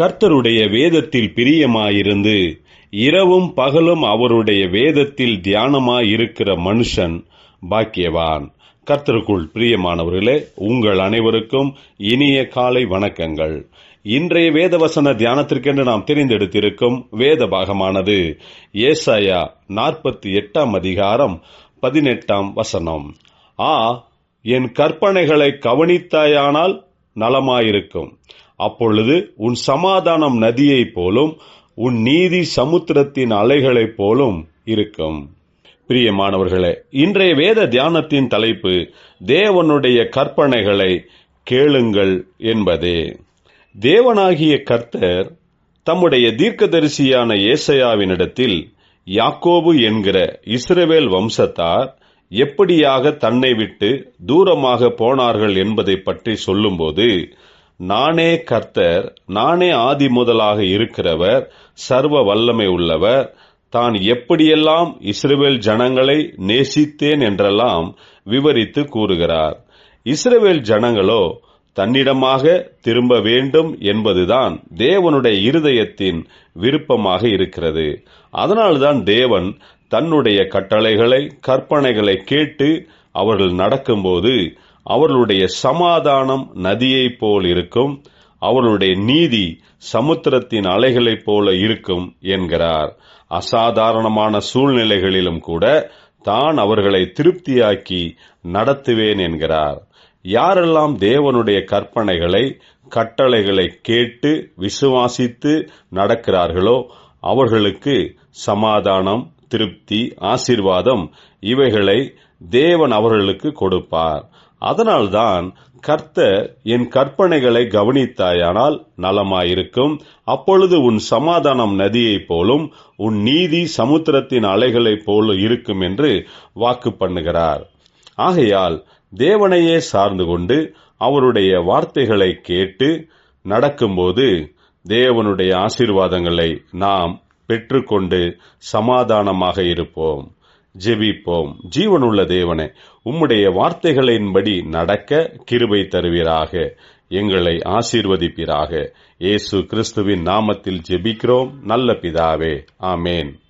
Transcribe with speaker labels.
Speaker 1: கர்த்தருடைய வேதத்தில் பிரியமாயிருந்து இரவும் பகலும் அவருடைய வேதத்தில் தியானமாயிருக்கிற மனுஷன் பாக்கியவான். கர்த்தருக்குள் பிரியமானவர்களே உங்கள் அனைவருக்கும் இனிய காலை வணக்கங்கள். இன்றைய வேதவசன தியானத்திற்கென்று நாம் தெரிந்தெடுத்திருக்கும் வேத பாகமானது ஏசாயா நாற்பத்தி எட்டாம் அதிகாரம் பதினெட்டாம் வசனம். ஆ என் கற்பனைகளை கவனித்தாயானால் நலமாயிருக்கும். அப்பொழுது உன் சமாதானம் நதியைப் போலும் உன் நீதி சமுத்திரத்தின் அலைகளைப் போலும் இருக்கும். பிரியமானவர்களே இன்றைய வேத தியானத்தின் தலைப்பு தேவனுடைய கற்பனைகளை கேளுங்கள் என்பதே. தேவனாகிய கர்த்தர் தம்முடைய தீர்க்கதரிசியான ஏசையாவினிடத்தில் யாக்கோபு என்கிற இஸ்ரவேல் வம்சத்தார் எப்படியாக தன்னை விட்டு தூரமாக போனார்கள் என்பதை பற்றி சொல்லும்போது நானே கர்த்தர் நானே ஆதி முதலாக இருக்கிறவர் சர்வ வல்லமை உள்ளவர். தான் எப்படியெல்லாம் இஸ்ரேல் ஜனங்களை நேசித்தேன் என்றெல்லாம் விவரித்து கூறுகிறார். இஸ்ரேவேல் ஜனங்களோ தன்னிடமாக திரும்ப வேண்டும் என்பதுதான் தேவனுடைய இருதயத்தின் விருப்பமாக இருக்கிறது. அதனால்தான் தேவன் தன்னுடைய கட்டளைகளை கற்பனைகளை கேட்டு அவர்கள் நடக்கும்போது அவர்களுடைய சமாதானம் நதியைப் போல் இருக்கும் அவர்களுடைய நீதி சமுத்திரத்தின் அலைகளைப் போல இருக்கும் என்கிறார். அசாதாரணமான சூழ்நிலைகளிலும் கூட தான் அவர்களை திருப்தியாக்கி நடத்துவேன் என்கிறார். யாரெல்லாம் தேவனுடைய கற்பனைகளை கட்டளைகளை கேட்டு விசுவாசித்து நடக்கிறார்களோ அவர்களுக்கு சமாதானம் திருப்தி ஆசிர்வாதம் இவைகளை தேவன் அவர்களுக்கு கொடுப்பார். அதனால்தான் கர்த்தர் என் கற்பனைகளை கவனித்தாயானால் நலமாயிருக்கும். அப்பொழுது உன் சமாதானம் நதியைப் போலும் உன் நீதி சமுத்திரத்தின் அலைகளைப் போல இருக்கும் என்று வாக்கு பண்ணுகிறார். ஆகையால் தேவனையே சார்ந்து கொண்டு அவருடைய வார்த்தைகளை கேட்டு நடக்கும்போது தேவனுடைய ஆசீர்வாதங்களை நாம் பெற்றுக்கொண்டு சமாதானமாக இருப்போம். ஜெபிப்போம். ஜீவனுள்ள தேவனே உம்முடைய வார்த்தைகளின்படி நடக்க கிருபை தருவீராக. எங்களை ஆசீர்வதிப்பீராக. இயேசு கிறிஸ்துவின் நாமத்தில் ஜெபிக்கிறோம். நல்ல பிதாவே. ஆமேன்.